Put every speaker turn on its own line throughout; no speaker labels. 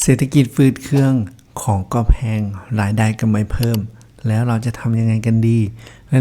เศรษฐกิจฟืดเครื่องของก็แพงรายได้ก็ไม่เพิ่ม แล้วเราจะทำยังไงกันดี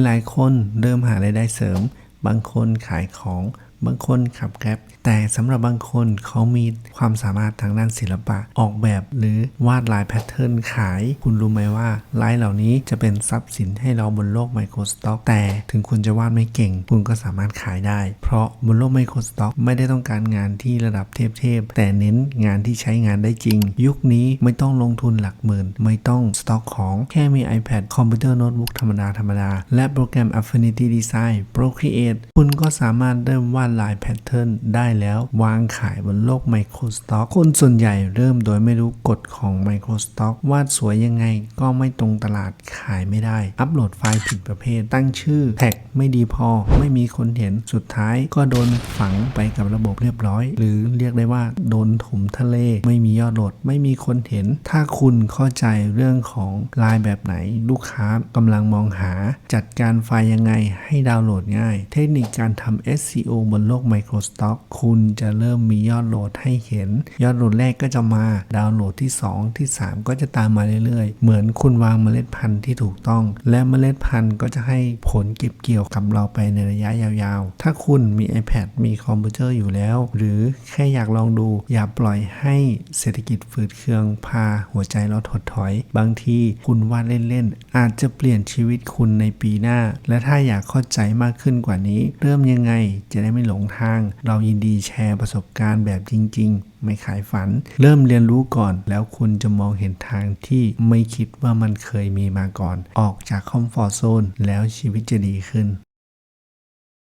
หลายๆ คนเริ่มหารายได้เสริม บางคนขายของ บางคนขับแกร็บแต่สำหรับบางคนเขามีความสามารถทางด้านศิลปะออกแบบหรือวาดลายแพทเทิร์นขาย คุณรู้ไหมว่าลายเหล่านี้จะเป็นทรัพย์สินให้เราบนโลกไมโครสต็อกแต่ถึงคุณจะวาดไม่เก่ง คุณก็สามารถขายได้ เพราะบนโลกไมโครสต็อกไม่ได้ต้องการงานที่ระดับเทพๆแต่เน้นงานที่ใช้งานได้จริง ยุคนี้ไม่ต้องลงทุนหลักหมื่น ไม่ต้องสต็อกของแค่มี iPad คอมพิวเตอร์โน้ตบุ๊กธรรมดาธรรมดาและโปรแกรม Affinity Design Procreate คุณก็สามารถเริ่มวาดลายแพทเทิร์นได้แล้ววางขายบนโลกไมโครสต็อกคนส่วนใหญ่เริ่มโดยไม่รู้กฎของไมโครสต็อกวาดสวยยังไงก็ไม่ตรงตลาดขายไม่ได้ อัปโหลดไฟล์ผิดประเภท ตั้งชื่อ แท็กไม่ดีพอ ไม่มีคนเห็นสุดท้ายก็โดนฝังไปกับระบบเรียบร้อย หรือเรียกได้ว่าโดนถมทะเล ไม่มียอดโหลด ไม่มีคนเห็น ถ้าคุณเข้าใจเรื่องของลายแบบไหน ลูกค้ากำลังมองหา จัดการไฟล์ยังไงให้ดาวน์โหลดง่าย เทคนิคการทำ SEO บนโลก Microstock คุณจะเริ่มมียอดโหลดให้เห็น ยอดโหลดแรกก็จะมา ดาวน์โหลดที่ 2 ที่ 3 ก็จะตามมาเรื่อยๆ เหมือนคุณวางเมล็ดพันธุ์ที่ถูกต้อง และเมล็ดพันธุ์ก็จะให้ผลเก็บเกี่ยวกับเราไปในระยะยาวๆ ถ้าคุณมี iPad มีคอมพิวเตอร์อยู่แล้ว หรือแค่อยากลองดู อย่าปล่อยให้เศรษฐกิจฝืดเคืองพาหัวใจเราถดถอย บางทีคุณวาดเล่นๆ อาจจะเปลี่ยนชีวิตคุณในปีหน้า และถ้าอยากเข้าใจมากขึ้นกว่านี้ เริ่มยังไงจะได้ไม่หลงทาง เรายินดีแชร์ประสบการณ์แบบจริง ๆ ไม่ขายฝัน เริ่มเรียนรู้ก่อน แล้วคุณจะมองเห็นทางที่ไม่คิดว่ามันเคยมีมาก่อน ออกจากคอมฟอร์ทโซนแล้วชีวิตจะดีขึ้น